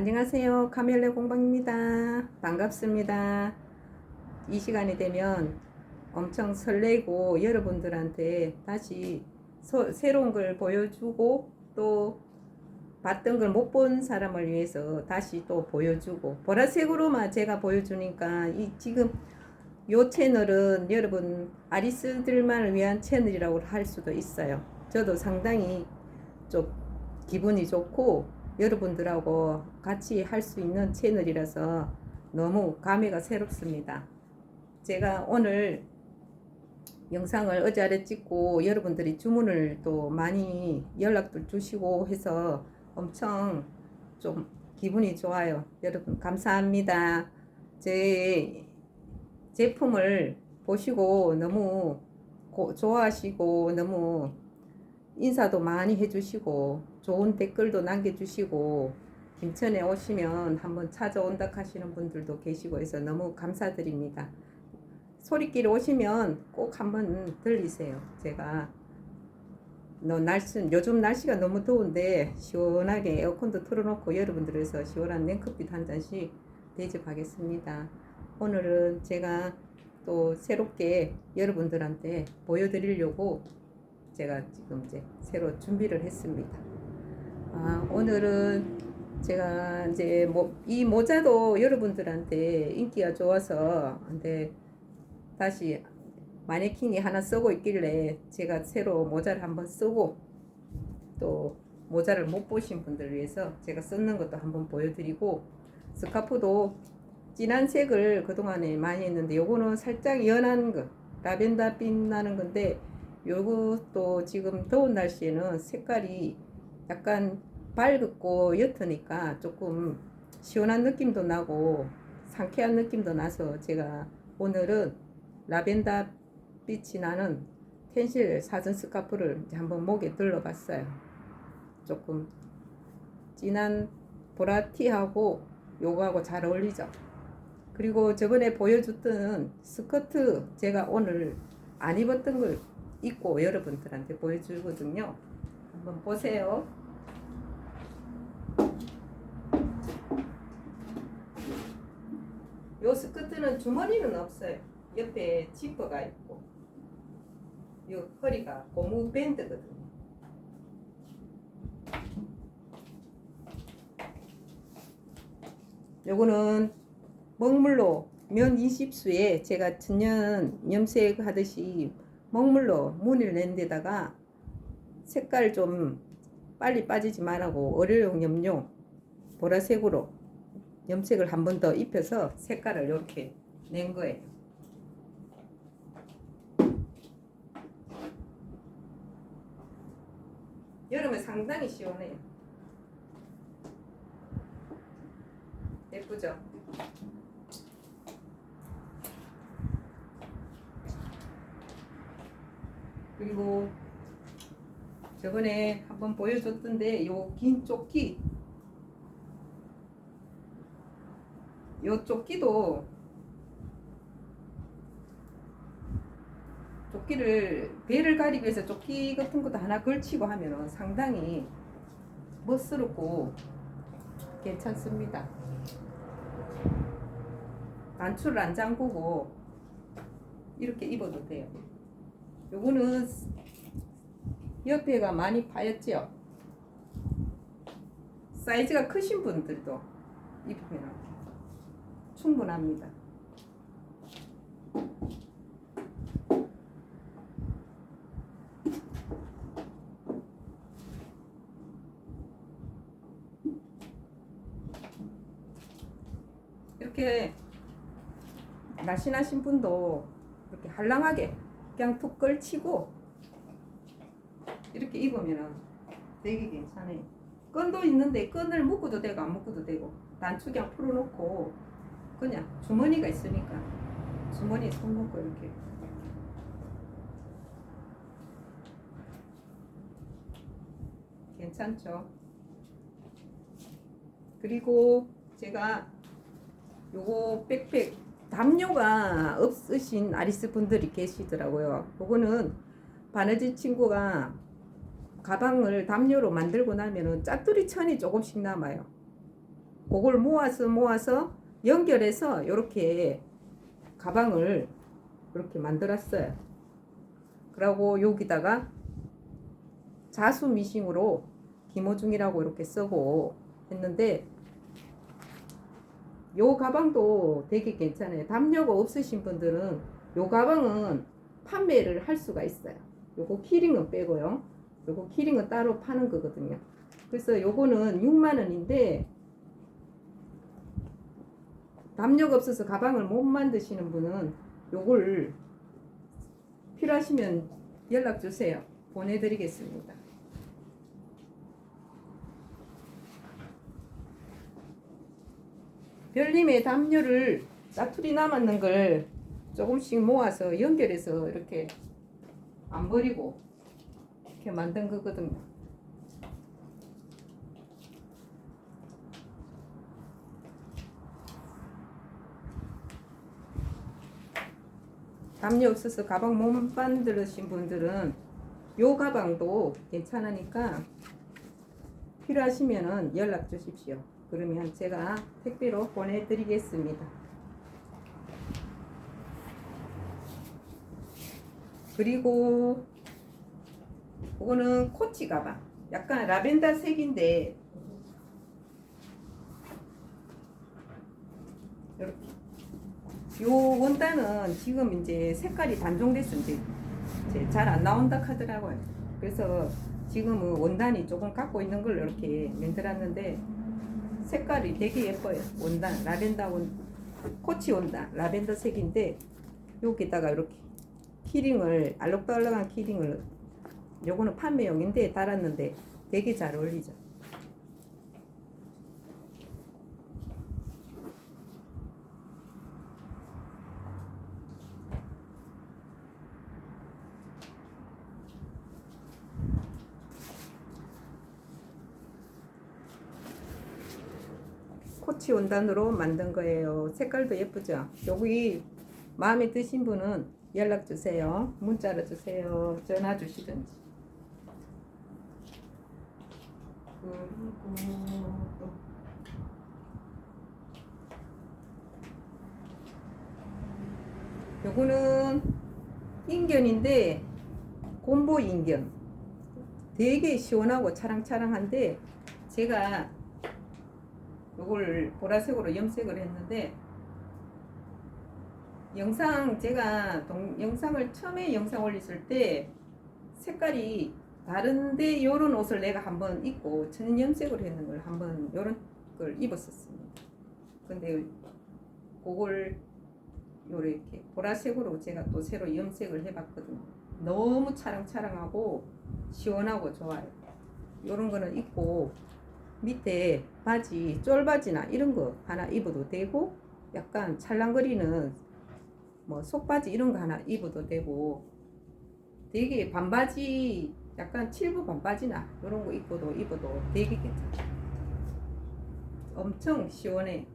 안녕하세요. 카멜레 공방입니다. 반갑습니다. 이 시간이 되면 엄청 설레고 여러분들한테 다시 소- 새로운 걸 보여주고 또 봤던 걸 못 본 사람을 위해서 다시 또 보여주고 보라색으로만 제가 보여주니까 이 지금 요 채널은 여러분 아리스들만을 위한 채널이라고 할 수도 있어요. 저도 상당히 좀 기분이 좋고 여러분들하고 같이 할 수 있는 채널이라서 너무 감회가 새롭습니다. 제가 오늘 영상을 어제 아래 찍고 여러분들이 주문을 또 많이 연락도 주시고 해서 엄청 좀 기분이 좋아요. 여러분 감사합니다. 제 제품을 보시고 너무 고- 좋아하시고 너무 인사도 많이 해주시고 좋은 댓글도 남겨주시고 김천에 오시면 한번 찾아온다 하시는 분들도 계시고 해서 너무 감사드립니다. 소리길 오시면 꼭 한번 들리세요. 제가 너 날씨 요즘 날씨가 너무 더운데 시원하게 에어컨도 틀어놓고 여러분들에서 시원한 냉커피 한 잔씩 대접하겠습니다. 오늘은 제가 또 새롭게 여러분들한테 보여드리려고 제가 지금 이제 새로 준비를 했습니다. 아, 오늘은 제가 이제 뭐, 이 모자도 여러분들한테 인기가 좋아서 근데 다시 마네킹이 하나 쓰고 있길래 제가 새로 모자를 한번 쓰고 또 모자를 못 보신 분들 위해서 제가 쓰는 것도 한번 보여드리고 스카프도 진한 색을 그동안에 많이 했는데 요거는 살짝 연한 거 라벤더 빛 나는 건데 요것도 지금 더운 날씨에는 색깔이 약간 밝고 옅으니까 조금 시원한 느낌도 나고 상쾌한 느낌도 나서 제가 오늘은 라벤더 빛이 나는 텐실 사전 스카프를 한번 목에 둘러봤어요. 조금 진한 보라티하고 요거하고 잘 어울리죠. 그리고 저번에 보여줬던 스커트 제가 오늘 안 입었던 걸 입고 여러분들한테 보여주거든요. 한번 보세요. 요 스커트는 주머니는 없어요. 옆에 지퍼가 있고 요 허리가 고무 밴드거든요. 요거는 먹물로 면 20수에 제가 천년 염색 하듯이 먹물로 무늬를 낸 데다가 색깔 좀 빨리 빠지지 말라고 어려용 염료 보라색으로 염색을 한 번 더 입혀서 색깔을 이렇게 낸 거예요. 여름에 상당히 시원해요. 예쁘죠? 그리고 저번에 한번 보여줬던데 요 긴 조끼 요 조끼도 조끼를 배를 가리기 위해서 조끼 같은 것도 하나 걸치고 하면은 상당히 멋스럽고 괜찮습니다. 단추를 안 잠그고 이렇게 입어도 돼요. 요거는 옆에가 많이 파였죠. 사이즈가 크신 분들도 입으면 충분합니다. 이렇게 날씬하신 분도 이렇게 한랑하게 그냥 툭 걸치고 이렇게 입으면 되게 괜찮아요. 끈도 있는데 끈을 묶어도 되고 안 묶어도 되고 단추 그냥 풀어놓고 그냥 주머니가 있으니까 주머니에 손 넣고 이렇게 괜찮죠? 그리고 제가 요거 백팩 담요가 없으신 아리스 분들이 계시더라고요. 요거는 바느질 친구가 가방을 담요로 만들고 나면은 짜투리 천이 조금씩 남아요. 그걸 모아서 모아서 연결해서 이렇게 가방을 이렇게 만들었어요. 그리고 여기다가 자수 미싱으로 김호중이라고 이렇게 쓰고 했는데 요 가방도 되게 괜찮아요. 담요가 없으신 분들은 요 가방은 판매를 할 수가 있어요. 요거 키링은 빼고요. 요거 키링은 따로 파는 거거든요. 그래서 요거는 6만 원인데 담요가 없어서 가방을 못 만드시는 분은 요걸 필요하시면 연락 주세요. 보내드리겠습니다. 별님의 담요를 짜투리 남았는 걸 조금씩 모아서 연결해서 이렇게 안 버리고 이렇게 만든 거거든요. 담요 없어서 가방 못 만드신 분들은 요 가방도 괜찮으니까 필요하시면 연락 주십시오. 그러면 제가 택배로 보내드리겠습니다. 그리고 이거는 코치 가방. 약간 라벤더 색인데 이렇게 요 원단은 지금 이제 색깔이 단종됐어 이제 잘안 나온다 하더라고요. 그래서 지금은 원단이 조금 갖고 있는 걸로 이렇게 만들었는데 색깔이 되게 예뻐요. 원단 라벤더 원 코치 원단 라벤더 색인데 여기다가 이렇게 키링을 알록달록한 키링을 요거는 판매용인데 달았는데 되게 잘 어울리죠. 코치 원단으로 만든 거예요. 색깔도 예쁘죠? 여기 마음에 드신 분은 연락 주세요. 문자로 주세요. 전화 주시든지. 요거는 인견인데 곰보 인견. 되게 시원하고 차랑차랑한데 제가 요걸 보라색으로 염색을 했는데 영상 제가 동, 영상을 처음에 영상 올렸을 때 색깔이 다른데 요런 옷을 내가 한번 입고 전 염색을 했는 걸 한번 요런 걸 입었었습니다. 근데 그걸 요렇게 보라색으로 제가 또 새로 염색을 해봤거든요. 너무 차랑차랑하고 시원하고 좋아요. 요런 거는 입고 밑에 바지, 쫄바지나 이런 거 하나 입어도 되고 약간 찰랑거리는 뭐 속바지 이런 거 하나 입어도 되고 되게 반바지 약간 칠부 반바지나 이런 거 입어도 입어도 되게 괜찮아. 엄청 시원해.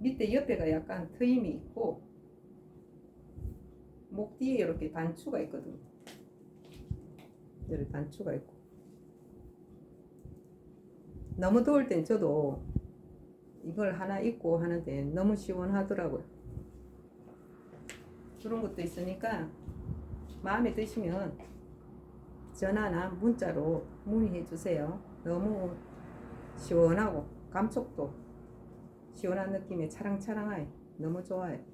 밑에 옆에가 약간 트임이 있고 목 뒤에 이렇게 단추가 있거든. 여기 단추가 있고 너무 더울 땐 저도 이걸 하나 입고 하는데 너무 시원하더라고요. 그런 것도 있으니까 마음에 드시면 전화나 문자로 문의해 주세요. 너무 시원하고 감촉도 시원한 느낌에 차랑차랑하게 너무 좋아요.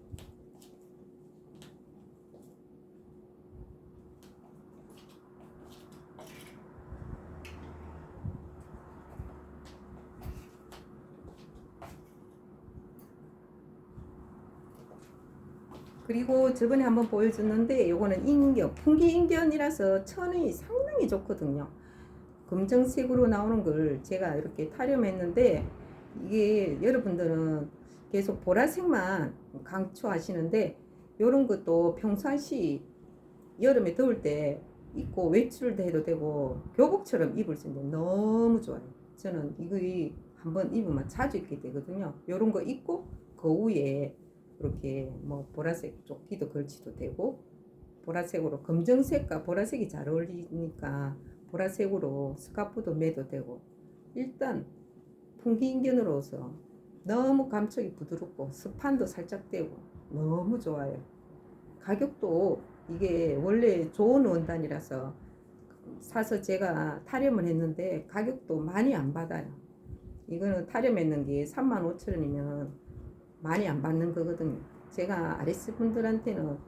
그리고 저번에 한번 보여줬는데 요거는 인견, 풍기 인견이라서 천이 상당히 좋거든요. 검정색으로 나오는 걸 제가 이렇게 타령했는데 이게 여러분들은 계속 보라색만 강추하시는데 요런 것도 평상시 여름에 더울 때 입고 외출도 해도 되고 교복처럼 입을 수 있는데 너무 좋아요. 저는 이거 한번 입으면 자주 입게 되거든요. 요런 거 입고 그 위에 이렇게 뭐 보라색 조끼도 걸치도 되고 보라색으로 검정색과 보라색이 잘 어울리니까 보라색으로 스카프도 매도 되고 일단 풍기인견으로서 너무 감촉이 부드럽고 스판도 살짝 되고 너무 좋아요. 가격도 이게 원래 좋은 원단이라서 사서 제가 타령을 했는데 가격도 많이 안 받아요. 이거는 타령했는 게 35,000원이면 많이 안 받는 거거든요. 제가 아레스 분들한테는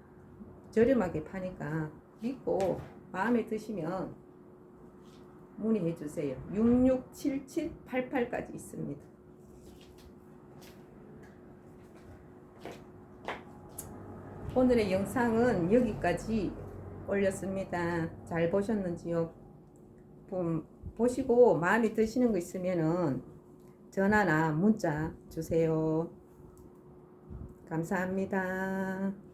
저렴하게 파니까 믿고 마음에 드시면 문의해 주세요. 667788까지 있습니다. 오늘의 영상은 여기까지 올렸습니다. 잘 보셨는지요? 보, 보시고 마음에 드시는 거 있으면은 전화나 문자 주세요. 감사합니다.